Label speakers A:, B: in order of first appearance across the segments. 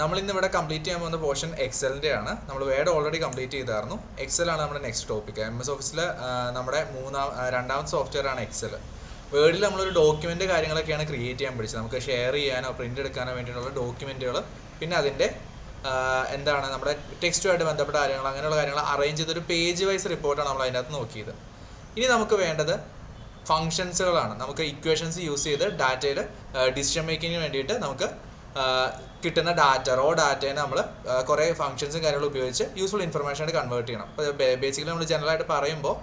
A: നമ്മൾ ഇന്ന് ഇവിടെ കംപ്ലീറ്റ് ചെയ്യാൻ പോകുന്ന പോർഷൻ എക്സലിന്റെ ആണ് നമ്മൾ വേർഡ് ഓൾറെഡി കംപ്ലീറ്റ് ചെയ്തായിരുന്നു. എക്സലാണ് നമ്മുടെ നെക്സ്റ്റ് ടോപ്പിക് എം എസ് ഓഫീസിൽ നമ്മുടെ മൂന്നാം രണ്ടാമത്തെ സോഫ്റ്റ്വെയർ ആണ് എക്സൽ വേർഡിൽ നമ്മളൊരു ഡോക്യുമെന്റ് കാര്യങ്ങളൊക്കെയാണ് ക്രിയേറ്റ് ചെയ്യാൻ പഠിച്ചത്. നമുക്ക് ഷെയർ ചെയ്യാനോ പ്രിന്റ് എടുക്കാനോ വേണ്ടിയിട്ടുള്ള ഡോക്യുമെന്റുകൾ പിന്നെ അതിന്റെ എന്താണ് നമ്മുടെ ടെക്സ്റ്റുമായിട്ട് ബന്ധപ്പെട്ട കാര്യങ്ങൾ അങ്ങനെയുള്ള കാര്യങ്ങൾ അറേഞ്ച് ചെയ്തൊരു പേജ് വൈസ് റിപ്പോർട്ടാണ് നമ്മൾ അതിനകത്ത് നോക്കിയത്. ഇനി നമുക്ക് വേണ്ടത് ഫങ്ഷൻസുകളാണ് നമുക്ക് ഇക്വേഷൻസ് യൂസ് ചെയ്ത് ഡാറ്റയിൽ ഡിസിഷൻ മേക്കിങ്ങിന് വേണ്ടിയിട്ട് നമുക്ക് കിട്ടുന്ന ഡാറ്റ റോ ഡാറ്റയെ നമ്മൾ കുറേ ഫംഗ്ഷൻസും കാര്യങ്ങളും ഉപയോഗിച്ച് യൂസ്ഫുൾ ഇൻഫർമേഷൻ ആയിട്ട് കൺവേർട്ട് ചെയ്യണം. അപ്പോൾ ബേസിക്കലി നമ്മൾ ജനറൽ ആയിട്ട് പറയുമ്പോൾ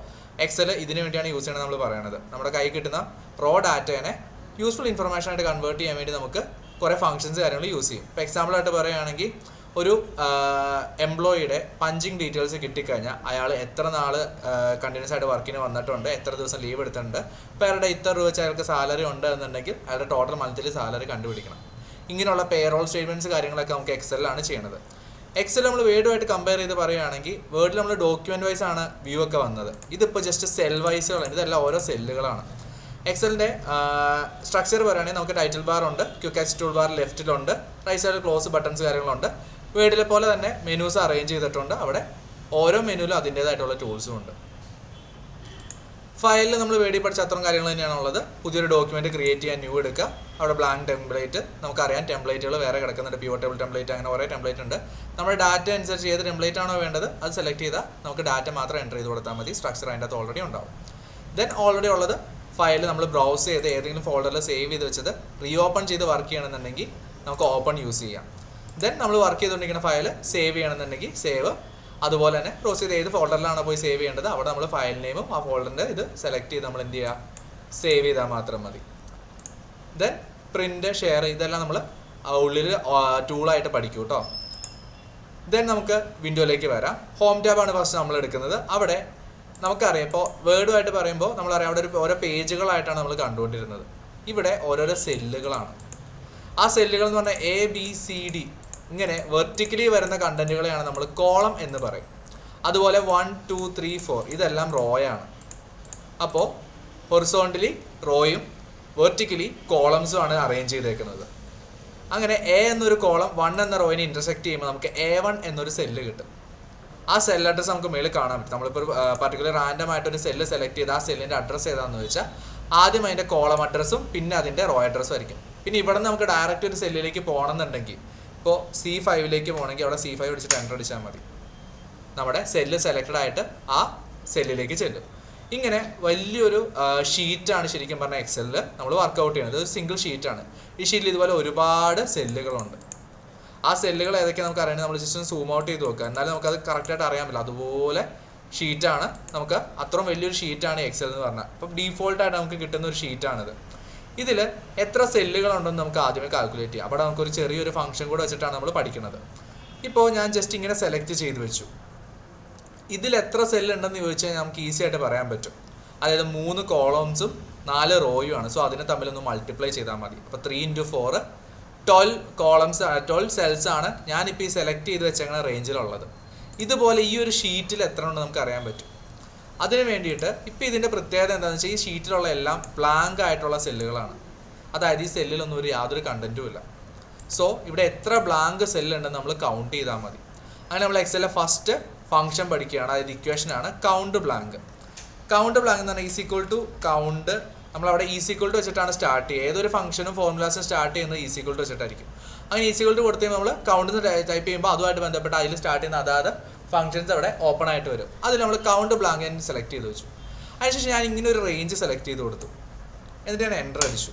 A: എക്സൽ ഇതിന് വേണ്ടിയാണ് യൂസ് ചെയ്യണത് നമ്മൾ പറയുന്നത് നമ്മുടെ കൈ കിട്ടുന്ന റോ ഡാറ്റേനെ യൂസ്ഫുൾ ഇൻഫർമേഷൻ ആയിട്ട് കൺവേർട്ട് ചെയ്യാൻ വേണ്ടി നമുക്ക് കുറേ ഫങ്ഷൻസ് കാര്യങ്ങൾ യൂസ് ചെയ്യും. ഇപ്പോൾ എക്സാമ്പിൾ ആയിട്ട് പറയുകയാണെങ്കിൽ ഒരു എംപ്ലോയിയുടെ പഞ്ചിങ് ഡീറ്റെയിൽസ് കിട്ടിക്കഴിഞ്ഞാൽ അയാൾ എത്ര നാൾ കണ്ടിന്യൂസ് ആയിട്ട് വർക്കിന് വന്നിട്ടുണ്ട് എത്ര ദിവസം ലീവ് എടുത്തിട്ടുണ്ട് പെർ ഡേ ഇത്ര രൂപ വെച്ച് അയാൾക്ക് സാലറി ഉണ്ട് എന്നുണ്ടെങ്കിൽ അയാളുടെ ടോട്ടൽ മന്ത്ലി സാലറി കണ്ടുപിടിക്കണം. ഇങ്ങനെയുള്ള പേറോൾ സ്റ്റേറ്റ്മെന്റ്സ് കാര്യങ്ങളൊക്കെ നമുക്ക് എക്സലിലാണ് ചെയ്യണത്. എക്സൽ നമ്മൾ വേർഡുമായിട്ട് കമ്പയർ ചെയ്ത് പറയുകയാണെങ്കിൽ വേർഡിൽ നമ്മൾ ഡോക്യുമെന്റ് വൈസ് ആണ് വ്യൂ ഒക്കെ വന്നത്. ഇതിപ്പോൾ ജസ്റ്റ് സെൽ വൈസുകളാണ് ഇതെല്ലാം ഓരോ സെല്ലുകളാണ് എക്സലിന്റെ സ്ട്രക്ചർ പറയുകയാണെങ്കിൽ നമുക്ക് ടൈറ്റിൽ ബാർ ഉണ്ട് ക്യുക്ക് ടൂൾ ബാർ ലെഫ്റ്റിലുണ്ട് റൈറ്റ് സൈഡിൽ ക്ലോസ് ബട്ടൺസ് കാര്യങ്ങളുണ്ട്. വേർഡിലെ പോലെ തന്നെ മെനൂസ് അറേഞ്ച് ചെയ്തിട്ടുണ്ട്. അവിടെ ഓരോ മെനുവിലും അതിന്റേതായിട്ടുള്ള ടൂൾസും ഉണ്ട്. ഫയലിൽ നമ്മൾ വേടി പഠിച്ച അത്രയും കാര്യങ്ങൾ തന്നെയാണ് ഉള്ളത്. പുതിയൊരു ഡോക്യുമെന്റ് ക്രിയേറ്റ് ചെയ്യാൻ ന്യൂ എടുക്കുക. അവിടെ ബ്ലാങ്ക് ടെംപ്ലേറ്റ് നമുക്കറിയാം ടെംപ്ലേറ്റുകൾ വേറെ കിടക്കുന്നുണ്ട്. പ്യൂർ ടേബിൾ ടെംപ്ലേറ്റ് അങ്ങനെ കുറേ ടെംപ്ലേറ്റ് ഉണ്ട്. നമ്മുടെ ഡാറ്റ അനുസരിച്ച് ഏത് ടെംപ്ലേറ്റ് ആണോ വേണ്ടത് അത് സെലക്ട് ചെയ്താൽ നമുക്ക് ഡാറ്റ മാത്രം എന്റർ ചെയ്ത് കൊടുത്താൽ മതി. സ്ട്രക്ചർ അതിന്റെ അകത്ത് ഓൾറെഡി ഉണ്ടാവും. ദെൻ ഓൾറെഡി ഉള്ളത് ഫയൽ നമ്മൾ ബ്രൗസ് ചെയ്ത് ഏതെങ്കിലും ഫോൾഡറിൽ സേവ് ചെയ്ത് വെച്ചത് റീ ഓപ്പൺ ചെയ്ത് വർക്ക് ചെയ്യണമെന്നുണ്ടെങ്കിൽ നമുക്ക് ഓപ്പൺ യൂസ് ചെയ്യാം. ദെൻ നമ്മൾ വർക്ക് ചെയ്തുകൊണ്ടിരിക്കുന്ന ഫയൽ സേവ് ചെയ്യണമെന്നുണ്ടെങ്കിൽ സേവ് അതുപോലെ തന്നെ പ്രൊസീഡ് ചെയ്ത് ഫോൾഡറിലാണ് പോയി സേവ് ചെയ്യേണ്ടത്. അവിടെ നമ്മൾ ഫയൽ നെയിമും ആ ഫോൾഡറിന്റെ ഇത് സെലക്ട് ചെയ്ത് നമ്മൾ എന്ത് ചെയ്യുക? സേവ് ചെയ്താൽ മാത്രം മതി. ദെൻ പ്രിന്റ് ഷെയർ ഇതെല്ലാം നമ്മൾ ഉള്ളിൽ ടൂളായിട്ട് പഠിക്കും കേട്ടോ ദെൻ നമുക്ക് വിൻഡോയിലേക്ക് വരാം. ഹോം ടാബാണ് ഫസ്റ്റ് നമ്മൾ എടുക്കുന്നത്. അവിടെ നമുക്കറിയാം. ഇപ്പോൾ വേർഡുമായിട്ട് പറയുമ്പോൾ നമ്മളറിയാം അവിടെ ഒരു ഓരോ പേജുകളായിട്ടാണ് നമ്മൾ കണ്ടുകൊണ്ടിരുന്നത്. ഇവിടെ ഓരോരോ സെല്ലുകളാണ് ആ സെല്ലുകൾ എന്ന് പറഞ്ഞാൽ എ ബി സി ഡി ഇങ്ങനെ വെർട്ടിക്കലി വരുന്ന കണ്ടന്റുകളെയാണ് നമ്മൾ കോളം എന്ന് പറയും. അതുപോലെ വൺ ടു ത്രീ ഫോർ ഇതെല്ലാം റോയാണ് അപ്പോൾ ഹൊറിസോണ്ടലി റോയും വെർട്ടിക്കലി കോളംസും ആണ് അറേഞ്ച് ചെയ്തേക്കുന്നത്. അങ്ങനെ എ എന്നൊരു കോളം വൺ എന്ന റോയിനെ ഇന്റർസെക്ട് ചെയ്യുമ്പോൾ നമുക്ക് എ വൺ എന്നൊരു സെല്ല് കിട്ടും. ആ സെൽ അഡ്രസ്സ് നമുക്ക് മേളിൽ കാണാൻ പറ്റും. നമ്മളിപ്പോൾ ഒരു പർട്ടിക്കുലർ റാൻഡം ആയിട്ട് ഒരു സെല്ല് സെലക്ട് ചെയ്ത് ആ സെല്ലിന്റെ അഡ്രസ്സ് ഏതാണെന്ന് വെച്ചാൽ ആദ്യം അതിന്റെ കോളം അഡ്രസ്സും പിന്നെ അതിന്റെ റോ അഡ്രസ്സും ആയിരിക്കും. പിന്നെ ഇവിടെ നമുക്ക് ഡയറക്റ്റ് ഒരു സെല്ലിലേക്ക് പോകണമെന്നുണ്ടെങ്കിൽ ഇപ്പോൾ സി ഫൈവിലേക്ക് പോകണമെങ്കിൽ അവിടെ സി ഫൈവ് അടിച്ചിട്ട് എന്റർ അടിച്ചാൽ മതി. നമ്മുടെ സെല്ല് സെലക്റ്റഡ് ആയിട്ട് ആ സെല്ലിലേക്ക് ചെല്ലും. ഇങ്ങനെ വലിയൊരു ഷീറ്റാണ് ശരിക്കും പറഞ്ഞാൽ എക്സലിൽ നമ്മൾ വർക്കൗട്ട് ചെയ്യുന്നത്. ഒരു സിംഗിൾ ഷീറ്റാണ് ഈ ഷീറ്റിൽ ഇതുപോലെ ഒരുപാട് സെല്ലുകളുണ്ട് ആ സെല്ലുകൾ ഏതൊക്കെ നമുക്ക് അറിയണമെങ്കിൽ നമ്മൾ ജസ്റ്റ് ഒന്ന് സൂം ഔട്ട് ചെയ്ത് നോക്കുക എന്നാലും നമുക്കത് കറക്റ്റായിട്ട് അറിയാൻ പറ്റില്ല. അതുപോലെ ഷീറ്റാണ് നമുക്ക് അത്രയും വലിയൊരു ഷീറ്റാണ് എക്സൽ എന്ന് പറഞ്ഞാൽ ഇപ്പം ഡീഫോൾട്ടായിട്ട് നമുക്ക് കിട്ടുന്ന ഒരു ഷീറ്റാണിത് ഇതിൽ എത്ര സെല്ലുകളുണ്ടെന്ന് നമുക്ക് ആദ്യമേ കാൽക്കുലേറ്റ് ചെയ്യാം. അവിടെ നമുക്കൊരു ചെറിയൊരു ഫംഗ്ഷൻ കൂടെ വെച്ചിട്ടാണ് നമ്മൾ പഠിക്കുന്നത്. ഇപ്പോൾ ഞാൻ ജസ്റ്റ് ഇങ്ങനെ സെലക്ട് ചെയ്ത് വെച്ചു. ഇതിൽ എത്ര സെല്ല് ഉണ്ടെന്ന് ചോദിച്ചാൽ നമുക്ക് ഈസി ആയിട്ട് പറയാൻ പറ്റും. അതായത് മൂന്ന് കോളംസും നാല് റോയും ആണ്. സോ അതിനെ തമ്മിലൊന്ന് മൾട്ടിപ്ലൈ ചെയ്താൽ മതി. അപ്പോൾ three into four twelve columns twelve cells ആണ് ഞാനിപ്പോൾ ഈ സെലക്ട് ചെയ്ത് വെച്ചേക്കുന്ന റേഞ്ചിലുള്ളത് ഇതുപോലെ ഈ ഒരു ഷീറ്റിൽ എത്ര ഉണ്ടെന്ന് നമുക്ക് അറിയാൻ പറ്റും? അതിന് വേണ്ടിയിട്ട് ഇപ്പോൾ ഇതിന്റെ പ്രത്യേകത എന്താണെന്ന് വെച്ചാൽ ഈ ഷീറ്റിലുള്ള എല്ലാം ബ്ലാങ്ക് ആയിട്ടുള്ള സെല്ലുകളാണ് അതായത് ഈ സെല്ലിലൊന്നും ഒരു യാതൊരു കണ്ടന്റും ഇല്ല. സോ ഇവിടെ എത്ര ബ്ലാങ്ക് സെല്ലുണ്ടെന്ന് നമ്മൾ കൗണ്ട് ചെയ്താൽ മതി. അങ്ങനെ നമ്മൾ എക്സലിലെ ഫസ്റ്റ് ഫംഗ്ഷൻ പഠിക്കുകയാണ്. അതായത് ഇക്വേഷനാണ് കൗണ്ട് ബ്ലാങ്ക് കൗണ്ട് ബ്ലാങ്ക് എന്ന് പറഞ്ഞാൽ ഈസ് ഈക്വൽ ടു കൗണ്ട് നമ്മളവിടെ ഈസ് ഈക്വൽ ടു വെച്ചിട്ടാണ് സ്റ്റാർട്ട് ചെയ്യുക. ഏതൊരു ഫംഗ്ഷനും ഫോർമുലാസും സ്റ്റാർട്ട് ചെയ്യുന്നത് ഈസ് ഈക്വൽ ടു വെച്ചിട്ടായിരിക്കും. അങ്ങനെ ഈസ് ഈക്വൽ ടു കൊടുത്ത് നമ്മൾ കൗണ്ട് ടൈപ്പ് ചെയ്യുമ്പോൾ അതുമായിട്ട് ബന്ധപ്പെട്ട് അതിൽ സ്റ്റാർട്ട് ചെയ്യുന്ന അതാത് ഫംഗ്ഷൻസ് അവിടെ ഓപ്പൺ ആയിട്ട് വരും. അതിൽ നമ്മൾ കൗണ്ട് ബ്ലാങ്ക് ഞാൻ സെലക്ട് ചെയ്ത് വെച്ചു. അതിനുശേഷം ഞാൻ ഇങ്ങനെ ഒരു റേഞ്ച് സെലക്ട് ചെയ്ത് കൊടുത്തു. എന്നിട്ട് ഞാൻ എന്റർ അടിച്ചു.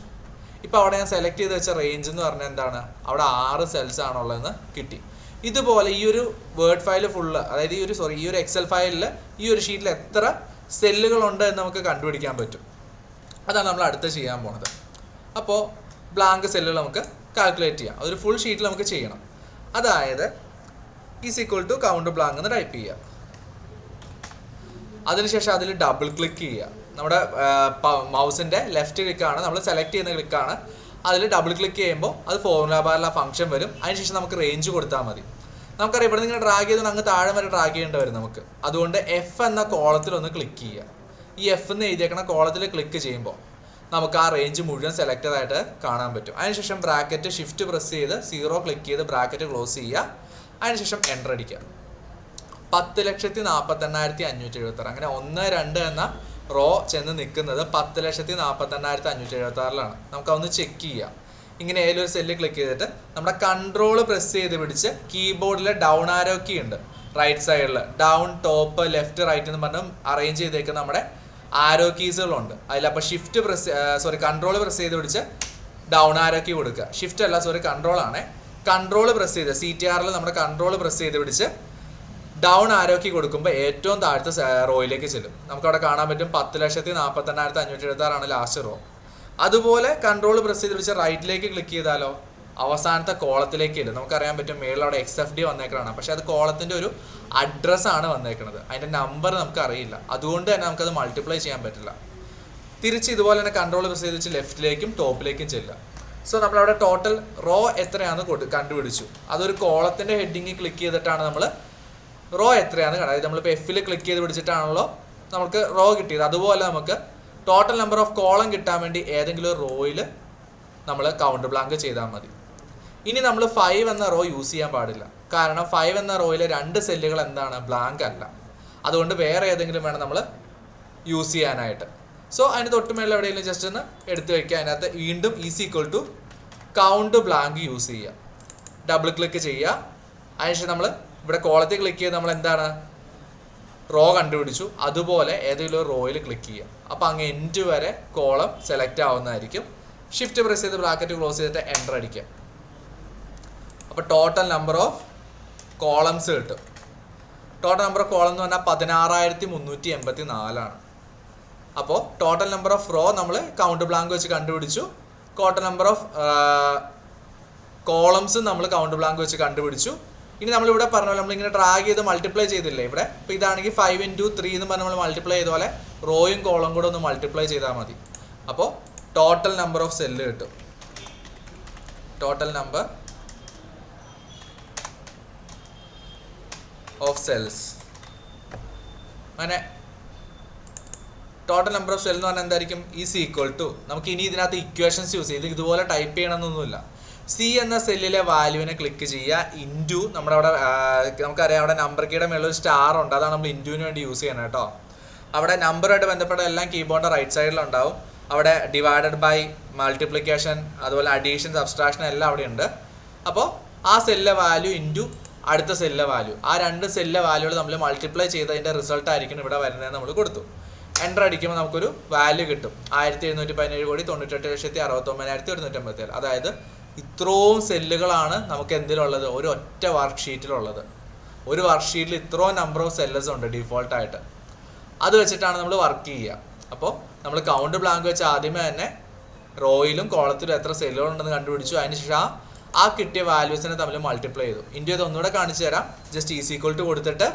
A: ഇപ്പോൾ അവിടെ ഞാൻ സെലക്ട് ചെയ്ത് വെച്ച റേഞ്ച് എന്ന് പറഞ്ഞാൽ എന്താണ്? അവിടെ ആറ് സെൽസ് ആണുള്ളതെന്ന് കിട്ടി. ഇതുപോലെ ഈ ഒരു വേർഡ് ഫയൽ ഫുള്ള് അതായത് ഈ ഒരു സോറി ഈ ഒരു എക്സൽ ഫയലിൽ ഈ ഒരു ഷീറ്റിൽ എത്ര സെല്ലുകളുണ്ട് എന്ന് നമുക്ക് കണ്ടുപിടിക്കാൻ പറ്റും. അതാണ് നമ്മൾ അടുത്ത് ചെയ്യാൻ പോണത്. അപ്പോൾ ബ്ലാങ്ക് സെല്ലുകൾ നമുക്ക് കാൽക്കുലേറ്റ് ചെയ്യാം. അതൊരു ഫുൾ ഷീറ്റിൽ നമുക്ക് ചെയ്യണം. അതായത് is equal to count blank എന്ന് ടൈപ്പ് ചെയ്യുക. അതിനുശേഷം അതിൽ ഡബിൾ ക്ലിക്ക് ചെയ്യുക. നമ്മുടെ മൗസിന്റെ ലെഫ്റ്റ് ക്ലിക്കാണ് നമ്മൾ സെലക്ട് ചെയ്യുന്ന ക്ലിക്കാണ് അതിൽ ഡബിൾ ക്ലിക്ക് ചെയ്യുമ്പോൾ അത് ഫോർമുല ബാറിലെ ഫംഗ്ഷൻ വരും. അതിനുശേഷം നമുക്ക് റേഞ്ച് കൊടുത്താൽ മതി. നമുക്കറിയാം ഇവിടെ നിങ്ങൾ ഡ്രാഗ് ചെയ്ത് അങ്ങ് താഴെ വരെ ഡ്രാഗ് ചെയ്യേണ്ടി വരും നമുക്ക്. അതുകൊണ്ട് എഫ് എന്ന കോളത്തിൽ ഒന്ന് ക്ലിക്ക് ചെയ്യുക. ഈ എഫ് എന്ന് എഴുതിയേക്കണ കോളത്തിൽ ക്ലിക്ക് ചെയ്യുമ്പോൾ നമുക്ക് ആ റേഞ്ച് മുഴുവൻ സെലക്റ്റഡ് ആയിട്ട് കാണാൻ പറ്റും. അതിനുശേഷം ബ്രാക്കറ്റ് ഷിഫ്റ്റ് പ്രസ് ചെയ്ത് സീറോ ക്ലിക്ക് ചെയ്ത് ബ്രാക്കറ്റ് ക്ലോസ് ചെയ്യുക. അതിനുശേഷം എന്റർ അടിക്കുക. പത്ത് ലക്ഷത്തി നാൽപ്പത്തെണ്ണായിരത്തി അഞ്ഞൂറ്റി എഴുപത്തി ആറ് അങ്ങനെ ഒന്ന് രണ്ട് എന്ന റോ ചെന്ന് നിൽക്കുന്നത് പത്ത് ലക്ഷത്തി നാൽപ്പത്തെണ്ണായിരത്തി അഞ്ഞൂറ്റി എഴുപത്തി ആറിലാണ് നമുക്ക് അതൊന്ന് ചെക്ക് ചെയ്യാം. ഇങ്ങനെ ഏതൊരു ഒരു സെല്ല് ക്ലിക്ക് ചെയ്തിട്ട് നമ്മുടെ കൺട്രോൾ പ്രസ് ചെയ്ത് പിടിച്ച് കീബോർഡിലെ ഡൗൺ ആരോ കീ ഉണ്ട്. റൈറ്റ് സൈഡിൽ ഡൗൺ ടോപ്പ് ലെഫ്റ്റ് റൈറ്റ് എന്ന് പറഞ്ഞ് അറേഞ്ച് ചെയ്തേക്കുന്ന നമ്മുടെ ആരോ കീസുകളുണ്ട് അതിലപ്പോൾ shift press sorry control press ചെയ്ത് പിടിച്ച് ഡൗൺ ആരോ കീ കൊടുക്കുക. ഷിഫ്റ്റ് അല്ല സോറി കൺട്രോൾ ആണ്. കൺട്രോൾ പ്രസ് ചെയ്ത് സി ടി ആറിൽ നമ്മുടെ കൺട്രോൾ പ്രസ് ചെയ്ത് പിടിച്ച് ഡൗൺ ആരോക്കി കൊടുക്കുമ്പോൾ ഏറ്റവും താഴത്തെ റോയിലേക്ക് ചെല്ലും. നമുക്കവിടെ കാണാൻ പറ്റും പത്ത് ലക്ഷത്തി നാൽപ്പത്തെണ്ണായിരത്തി അഞ്ഞൂറ്റി എഴുപത്തി ആറാണ് ലാസ്റ്റ് റോ അതുപോലെ കൺട്രോൾ പ്രസ് ചെയ്ത് പിടിച്ച് റൈറ്റിലേക്ക് ക്ലിക്ക് ചെയ്താലോ അവസാനത്തെ കോളത്തിലേക്ക് ഇല്ല നമുക്കറിയാൻ പറ്റും മേളിൽ അവിടെ എക്സ് എഫ് ഡി വന്നേക്കണം പക്ഷെ അത് കോളത്തിന്റെ ഒരു അഡ്രസ്സാണ് വന്നേക്കുന്നത് അതിന്റെ നമ്പർ നമുക്ക് അറിയില്ല അതുകൊണ്ട് തന്നെ നമുക്കത് മൾട്ടിപ്ലൈ ചെയ്യാൻ പറ്റില്ല. തിരിച്ച് ഇതുപോലെ തന്നെ കൺട്രോൾ പ്രസ് ചെയ്ത് വെച്ച് ലെഫ്റ്റിലേക്കും ടോപ്പിലേക്കും ചെല്ലുക. സോ നമ്മളവിടെ ടോട്ടൽ റോ എത്രയാണെന്ന് കൊടു കണ്ടുപിടിച്ചു. അതൊരു കോളത്തിന്റെ ഹെഡിങ് ക്ലിക്ക് ചെയ്തിട്ടാണ് നമ്മൾ റോ എത്രയാണ് അതായത് നമ്മളിപ്പോൾ എഫിൽ ക്ലിക്ക് ചെയ്ത് പിടിച്ചിട്ടാണല്ലോ നമുക്ക് റോ കിട്ടിയത്. അതുപോലെ നമുക്ക് ടോട്ടൽ നമ്പർ ഓഫ് കോളം കിട്ടാൻ വേണ്ടി ഏതെങ്കിലും ഒരു റോയിൽ നമ്മൾ കൗണ്ട് ബ്ലാങ്ക് ചെയ്താൽ മതി. ഇനി നമ്മൾ ഫൈവ് എന്ന റോ യൂസ് ചെയ്യാൻ പാടില്ല. കാരണം ഫൈവ് എന്ന റോയിലെ രണ്ട് സെല്ലുകൾ എന്താണ്? ബ്ലാങ്ക് അല്ല. അതുകൊണ്ട് വേറെ ഏതെങ്കിലും വേണം നമ്മൾ യൂസ് ചെയ്യാനായിട്ട്. സോ അതിന് തൊട്ട് മേളിൽ എവിടെയെങ്കിലും ജസ്റ്റ് ഒന്ന് എടുത്തു വെക്കുക. അതിനകത്ത് വീണ്ടും is equal to count blank use ചെയ്യുക. ഡബിൾ ക്ലിക്ക് ചെയ്യുക. അതിനുശേഷം നമ്മൾ ഇവിടെ കോളത്തിൽ ക്ലിക്ക് ചെയ്ത് നമ്മൾ എന്താണ്? റോ കണ്ടുപിടിച്ചു. അതുപോലെ ഏതെങ്കിലും ഒരു റോയിൽ ക്ലിക്ക് ചെയ്യുക. അപ്പോൾ അങ്ങ് എൻഡ് വരെ കോളം സെലക്ട് ആവുന്നതായിരിക്കും. ഷിഫ്റ്റ് പ്രസ് ചെയ്ത് ബ്രാക്കറ്റ് ക്ലോസ് ചെയ്തിട്ട് എന്റർ അടിക്കുക. അപ്പോൾ ടോട്ടൽ നമ്പർ ഓഫ് കോളംസ് കിട്ടും. ടോട്ടൽ നമ്പർ ഓഫ് കോളം എന്ന് പറഞ്ഞാൽ പതിനാറായിരത്തി മുന്നൂറ്റി എൺപത്തി നാലാണ് അപ്പോൾ ടോട്ടൽ നമ്പർ ഓഫ് റോ നമ്മൾ കൗണ്ട് ബ്ലാങ്ക് വെച്ച് കണ്ടുപിടിച്ചു. ടോട്ടൽ നമ്പർ ഓഫ് കോളംസ് നമ്മൾ കൗണ്ട് ബ്ലാങ്ക് വെച്ച് കണ്ടുപിടിച്ചു. ഇനി നമ്മളിവിടെ പറഞ്ഞ പോലെ നമ്മളിങ്ങനെ ഡ്രാഗ് ചെയ്ത് മൾട്ടിപ്ലൈ ചെയ്തില്ലേ ഇവിടെ? ഇപ്പോൾ ഇതാണെങ്കിൽ ഫൈവ് ഇന്റു ത്രീ എന്ന് പറഞ്ഞ് നമ്മൾ മൾട്ടിപ്ലൈ ചെയ്ത പോലെ റോയും കോളം കൂടെ ഒന്ന് മൾട്ടിപ്ലൈ ചെയ്താൽ മതി. അപ്പോൾ ടോട്ടൽ നമ്പർ ഓഫ് സെല്ല് കിട്ടും. ടോട്ടൽ നമ്പർ ഓഫ് സെൽസ് അങ്ങനെ ടോട്ടൽ നമ്പർ ഓഫ് സെൽ എന്ന് പറഞ്ഞാൽ എന്തായിരിക്കും? ഈസ് ഈക്വൽ ടു നമുക്ക് ഇനി ഇതിനകത്ത് ഇക്വേഷൻസ് യൂസ് ചെയ്ത് ഇതുപോലെ ടൈപ്പ് ചെയ്യണമെന്നൊന്നുമില്ല. സി എന്ന സെല്ലിലെ വാല്യൂവിനെ ക്ലിക്ക് ചെയ്യുക. ഇന്റു നമ്മുടെ അവിടെ നമുക്കറിയാം അവിടെ നമ്പർ കീയുടെ മേളിൽ ഒരു സ്റ്റാർ ഉണ്ട്. അതാണ് നമ്മൾ ഇന്റുവിന് വേണ്ടി യൂസ് ചെയ്യണം കേട്ടോ. അവിടെ നമ്പറുമായിട്ട് ബന്ധപ്പെട്ട എല്ലാം കീബോർഡിന്റെ റൈറ്റ് സൈഡിലുണ്ടാവും അവിടെ ഡിവൈഡഡ് ബൈ മൾട്ടിപ്ലിക്കേഷൻ അതുപോലെ അഡീഷൻ സബ്സ്ട്രാക്ഷൻ എല്ലാം അവിടെ ഉണ്ട്. അപ്പോൾ ആ സെല്ലിലെ വാല്യൂ ഇന്റു അടുത്ത സെല്ലിലെ വാല്യൂ ആ രണ്ട് സെല്ലിലെ വാല്യൂകൾ നമ്മൾ മൾട്ടിപ്ലൈ ചെയ്തതിന്റെ റിസൾട്ട് ആയിരിക്കും ഇവിടെ വരുന്നതെന്ന് നമ്മൾ കൊടുത്തു. എന്റർ അടിക്കുമ്പോൾ നമുക്കൊരു വാല്യൂ കിട്ടും. ആയിരത്തി എഴുന്നൂറ്റി പതിനേഴ് കോടി തൊണ്ണൂറ്റെട്ട് ലക്ഷത്തി അറുപത്തൊമ്പതിനായിരത്തി ഒരുന്നൂറ്റമ്പത്തി അതായത് ഇത്രയും സെല്ലുകളാണ് നമുക്ക് എന്തിലുള്ളത്? ഒരു ഒറ്റ വർക്ക് ഷീറ്റിലുള്ളത് ഒരു വർക്ക് ഷീറ്റിൽ ഇത്രയും നമ്പർ ഓഫ് സെല്ലേഴ്സ് ഉണ്ട് ഡിഫോൾട്ടായിട്ട് അത് വെച്ചിട്ടാണ് നമ്മൾ വർക്ക് ചെയ്യുക. അപ്പോൾ നമ്മൾ കൗണ്ട് ബ്ലാങ്ക് വെച്ച് ആദ്യമേ തന്നെ റോയിലും കോളത്തിലും എത്ര സെല്ലുകളുണ്ടെന്ന് കണ്ടുപിടിച്ചു. അതിനുശേഷം ആ ആ കിട്ടിയ വാല്യൂസിനെ തമ്മിൽ മൾട്ടിപ്ലൈ ചെയ്തു. ഇന്ത്യ ഇത് ഒന്നുകൂടെ കാണിച്ചു തരാം. ജസ്റ്റ് ഈസ് ഈക്വൽ ടു കൊടുത്തിട്ട്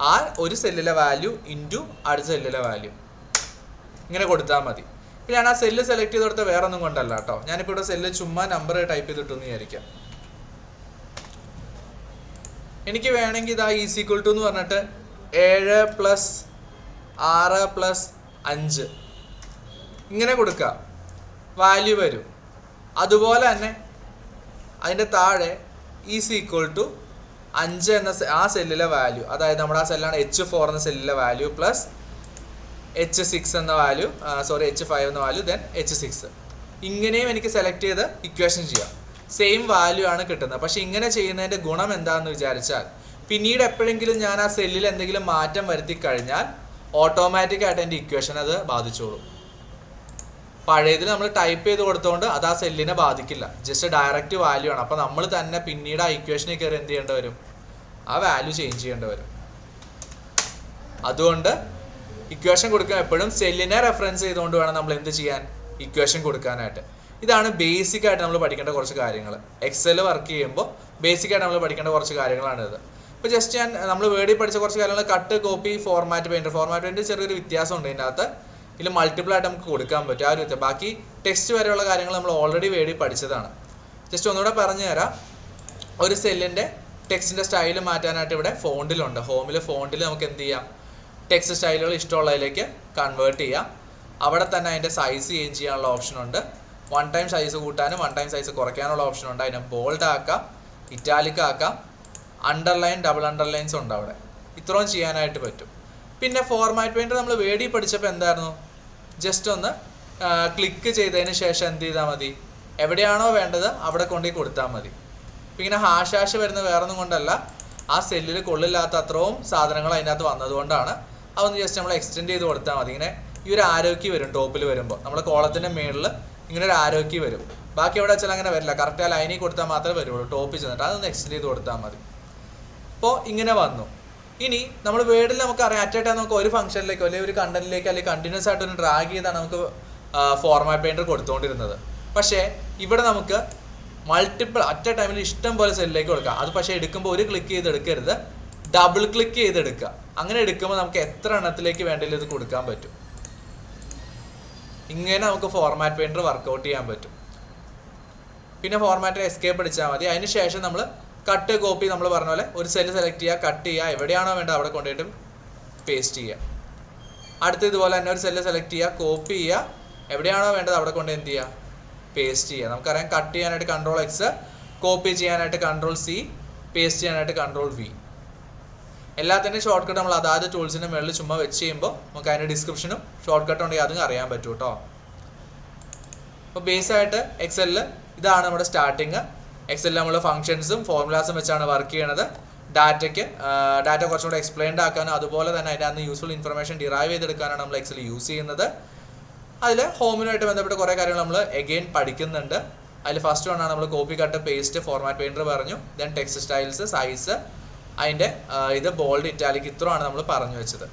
A: ആ ഒരു സെല്ലിലെ വാല്യൂ ഇന്റു അടുത്ത സെല്ലിലെ വാല്യൂ ഇങ്ങനെ കൊടുത്താൽ മതി. ഇപ്പം ഞാൻ ആ സെല്ല് സെലക്ട് ചെയ്ത് കൊടുത്ത വേറെ ഒന്നും കൊണ്ടല്ല കേട്ടോ. ഞാനിപ്പോൾ ഇവിടെ സെല്ല് ചുമ്മാ നമ്പർ ടൈപ്പ് ചെയ്തിട്ടെന്ന് വിചാരിക്കാം. എനിക്ക് വേണമെങ്കിൽ ഇതാ ഈസ് ഈക്വൽ ടു എന്ന് പറഞ്ഞിട്ട് ഏഴ് പ്ലസ് ആറ് പ്ലസ് അഞ്ച്. ഇങ്ങനെ കൊടുക്കുക വാല്യൂ വരും. അതുപോലെ തന്നെ അതിന്റെ താഴെ ഈസ് ഈക്വൽ ടു അഞ്ച് എന്ന ആ സെല്ലിലെ വാല്യൂ അതായത് നമ്മുടെ ആ സെല്ലാണ് എച്ച് ഫോർ എന്ന സെല്ലിലെ വാല്യൂ പ്ലസ് എച്ച് സിക്സ് എന്ന വാല്യൂ സോറി എച്ച് ഫൈവ് എന്ന വാല്യൂ ദെൻ എച്ച് സിക്സ് ഇങ്ങനെയും എനിക്ക് സെലക്ട് ചെയ്ത് ഇക്വേഷൻ ചെയ്യാം. സെയിം വാല്യൂ ആണ് കിട്ടുന്നത്. പക്ഷെ ഇങ്ങനെ ചെയ്യുന്നതിന്റെ ഗുണം എന്താണെന്ന് വിചാരിച്ചാൽ പിന്നീട് എപ്പോഴെങ്കിലും ഞാൻ ആ സെല്ലിൽ എന്തെങ്കിലും മാറ്റം വരുത്തി കഴിഞ്ഞാൽ ഓട്ടോമാറ്റിക്കായിട്ട് എന്റെ ഇക്വേഷൻ അത് ബാധിച്ചോളും. പഴയതിൽ നമ്മൾ ടൈപ്പ് ചെയ്ത് കൊടുത്തോണ്ട് അത് ആ സെല്ലിനെ ബാധിക്കില്ല. ജസ്റ്റ് ഡയറക്റ്റ് വാല്യൂ ആണ്. അപ്പോൾ നമ്മൾ തന്നെ പിന്നീട് ആ ഇക്വേഷനിൽ കയറി എന്ത് ചെയ്യേണ്ടി വരും? ആ വാല്യൂ ചേഞ്ച് ചെയ്യേണ്ടി വരും. അതുകൊണ്ട് ഇക്വേഷൻ കൊടുക്കാൻ എപ്പോഴും സെല്ലിനെ റെഫറൻസ് ചെയ്തുകൊണ്ട് വേണം നമ്മൾ എന്ത് ചെയ്യാൻ? ഇക്വേഷൻ കൊടുക്കാനായിട്ട്. ഇതാണ് ബേസിക് ആയിട്ട് നമ്മൾ പഠിക്കേണ്ട കുറച്ച് കാര്യങ്ങൾ. എക്സൽ വർക്ക് ചെയ്യുമ്പോൾ ബേസിക് ആയിട്ട് നമ്മൾ പഠിക്കേണ്ട കുറച്ച് കാര്യങ്ങളാണ് ഇത്. ഇപ്പോൾ ജസ്റ്റ് ഞാൻ നമ്മൾ വേർഡിൽ പഠിച്ച കുറച്ച് കാര്യങ്ങൾ cut copy format paint format paint ചെറിയൊരു വ്യത്യാസമുണ്ട് ഇതിന്റെ അകത്ത് ഇതിൽ മൾട്ടിപ്പിൾ ആയിട്ട് നമുക്ക് കൊടുക്കാൻ പറ്റും. ആ ഒരു ബാക്കി ടെക്സ്റ്റ് വരെയുള്ള കാര്യങ്ങൾ നമ്മൾ ഓൾറെഡി വേർഡിൽ പഠിച്ചതാണ്. ജസ്റ്റ് ഒന്നുകൂടെ പറഞ്ഞു തരാം ഒരു സെല്ലിന്റെ ടെക്സ്റ്റിന്റെ സ്റ്റൈൽ മാറ്റാനായിട്ട് ഇവിടെ ഫോണ്ടിലുണ്ട് ഹോമിൽ ഫോണ്ടിൽ നമുക്ക് എന്ത് ചെയ്യാം? ടെക്സ്റ്റ് സ്റ്റൈലുകൾ ഇഷ്ടമുള്ളതിലേക്ക് കൺവേർട്ട് ചെയ്യാം. അവിടെ തന്നെ അതിന്റെ സൈസ് ചേഞ്ച് ചെയ്യാനുള്ള ഓപ്ഷൻ ഉണ്ട്. വൺ ടൈം സൈസ് കൂട്ടാനും വൺ ടൈം സൈസ് കുറയ്ക്കാനുള്ള ഓപ്ഷൻ ഉണ്ട്. അതിനെ ബോൾഡ് ആക്കാം ഇറ്റാലിക് ആക്കാം. അണ്ടർലൈൻ ഡബിൾ അണ്ടർലൈൻസ് ഉണ്ട് അവിടെ. ഇത്രയും ചെയ്യാനായിട്ട് പറ്റും. പിന്നെ ഫോർമാറ്റ് പെയിന്റർ നമ്മൾ വേടി പഠിച്ചപ്പോൾ എന്തായിരുന്നു? ജസ്റ്റ് ഒന്ന് ക്ലിക്ക് ചെയ്തതിന് ശേഷം എന്ത് ചെയ്താൽ മതി? എവിടെയാണോ വേണ്ടത് അവിടെ കൊണ്ടുപോയി കൊടുത്താൽ മതി. ഇപ്പം ഇങ്ങനെ ഹാഷ് ഹാഷ് വരുന്ന വേറൊന്നും കൊണ്ടല്ല. ആ സെല്ലിൽ കൊള്ളില്ലാത്ത അത്രയും സാധനങ്ങൾ അതിനകത്ത് വന്നതുകൊണ്ടാണ് അതൊന്ന് ജസ്റ്റ് നമ്മൾ എക്സ്റ്റെൻഡ് ചെയ്ത് കൊടുത്താൽ മതി. ഇങ്ങനെ ഈ ഒരു ആരോഗ്യം വരും ടോപ്പിൽ വരുമ്പോൾ നമ്മുടെ കോളത്തിന്റെ മേളിൽ ഇങ്ങനെ ഒരു ആരോഗ്യം വരും. ബാക്കി എവിടെ വെച്ചാൽ അങ്ങനെ വരില്ല. കറക്റ്റ് ആ ലൈനിൽ കൊടുത്താൽ മാത്രമേ വരുള്ളൂ. ടോപ്പിൽ ചെന്നിട്ട് അതൊന്ന് എക്സ്റ്റെൻഡ് ചെയ്ത് കൊടുത്താൽ മതി. അപ്പോൾ ഇങ്ങനെ വന്നു. ഇനി നമ്മൾ വേർഡിൽ നമുക്ക് അറിയാം. അറ്റ് ടൈം നമുക്ക് ഒരു ഫംഗ്ഷനിലേക്കോ അല്ലെങ്കിൽ ഒരു കണ്ടന്റിലേക്കോ അല്ലെങ്കിൽ കണ്ടിന്യൂസ് ആയിട്ട് ഒന്ന് ഡ്രാഗ് ചെയ്താണ് നമുക്ക് ഫോർമാറ്റ് പെയിന്റർ കൊടുത്തുകൊണ്ടിരുന്നത് പക്ഷേ ഇവിടെ നമുക്ക് മൾട്ടിപ്പിൾ അറ്റ ടൈമിൽ ഇഷ്ടം പോലെ സെല്ലിലേക്ക് കൊടുക്കാം അത് പക്ഷേ എടുക്കുമ്പോൾ ഒരു ക്ലിക്ക് ചെയ്ത് എടുക്കരുത്. ഡബിൾ ക്ലിക്ക് ചെയ്ത് എടുക്കുക. അങ്ങനെ എടുക്കുമ്പോൾ നമുക്ക് എത്ര എണ്ണത്തിലേക്ക് വേണ്ടില്ല ഇത് കൊടുക്കാൻ പറ്റും. ഇങ്ങനെ നമുക്ക് ഫോർമാറ്റ് പെയിന്റർ വർക്കൗട്ട് ചെയ്യാൻ പറ്റും. പിന്നെ ഫോർമാറ്റ് എസ്കേപ്പ് അടിച്ചാൽ മതി. അതിന് ശേഷം നമ്മൾ കട്ട് കോപ്പി നമ്മൾ പറഞ്ഞ പോലെ ഒരു സെല്ല് സെലക്ട് ചെയ്യുക കട്ട് ചെയ്യുക. എവിടെയാണോ വേണ്ടത് അവിടെ കൊണ്ടുപോയിട്ട് പേസ്റ്റ് ചെയ്യുക. അടുത്ത ഇതുപോലെ തന്നെ ഒരു സെല്ല് സെലക്ട് ചെയ്യുക കോപ്പി ചെയ്യുക. എവിടെയാണോ വേണ്ടത് അവിടെ കൊണ്ട് എന്ത് ചെയ്യുക? പേസ്റ്റ് ചെയ്യുക നമുക്കറിയാം കട്ട് ചെയ്യാനായിട്ട് കൺട്രോൾ എക്സ് കോപ്പി ചെയ്യാനായിട്ട് കൺട്രോൾ സി പേസ്റ്റ് ചെയ്യാനായിട്ട് കൺട്രോൾ വി എല്ലാത്തിന്റെയും ഷോർട്ട് കട്ട് നമ്മൾ അതാത് ടൂൾസിന്റെ മുകളിൽ ചുമ്മാ വെച്ച് ചെയ്യുമ്പോൾ നമുക്ക് അതിന്റെ ഡിസ്ക്രിപ്ഷനും ഷോർട്ട് കട്ട് ഉണ്ടെങ്കിൽ അതും അറിയാൻ പറ്റും കേട്ടോ അപ്പോൾ ബേസായിട്ട് എക്സലിൽ ഇതാണ് നമ്മുടെ സ്റ്റാർട്ടിങ് എക്സലിൽ നമ്മൾ ഫംഗ്ഷൻസും ഫോർമുലാസും വെച്ചാണ് വർക്ക് ചെയ്യണത്. ഡാറ്റയ്ക്ക് ഡാറ്റ കുറച്ചും കൂടെ എക്സ്പ്ലെയിൻഡ് ആക്കാനും അതുപോലെ തന്നെ അതിന്റെ അന്ന് യൂസ്ഫുൾ ഇൻഫർമേഷൻ ഡിറൈവ് ചെയ്തെടുക്കാനാണ് നമ്മൾ എക്സൽ യൂസ് ചെയ്യുന്നത്. അതിൽ ഹോമിനുമായിട്ട് ബന്ധപ്പെട്ട് കുറേ കാര്യങ്ങൾ നമ്മൾ എഗെയിൻ പഠിക്കുന്നുണ്ട്. അതിൽ ഫസ്റ്റ് വണ്ണാണ് നമ്മൾ copy cut paste format painter പറഞ്ഞു. ദെൻ ടെക്സ്റ്റ് സ്റ്റൈൽസ് സൈസ് അതിന്റെ ഇത് ബോൾഡ് ഇറ്റാലിക് ഇത്രയാണ് നമ്മൾ പറഞ്ഞു വെച്ചത്.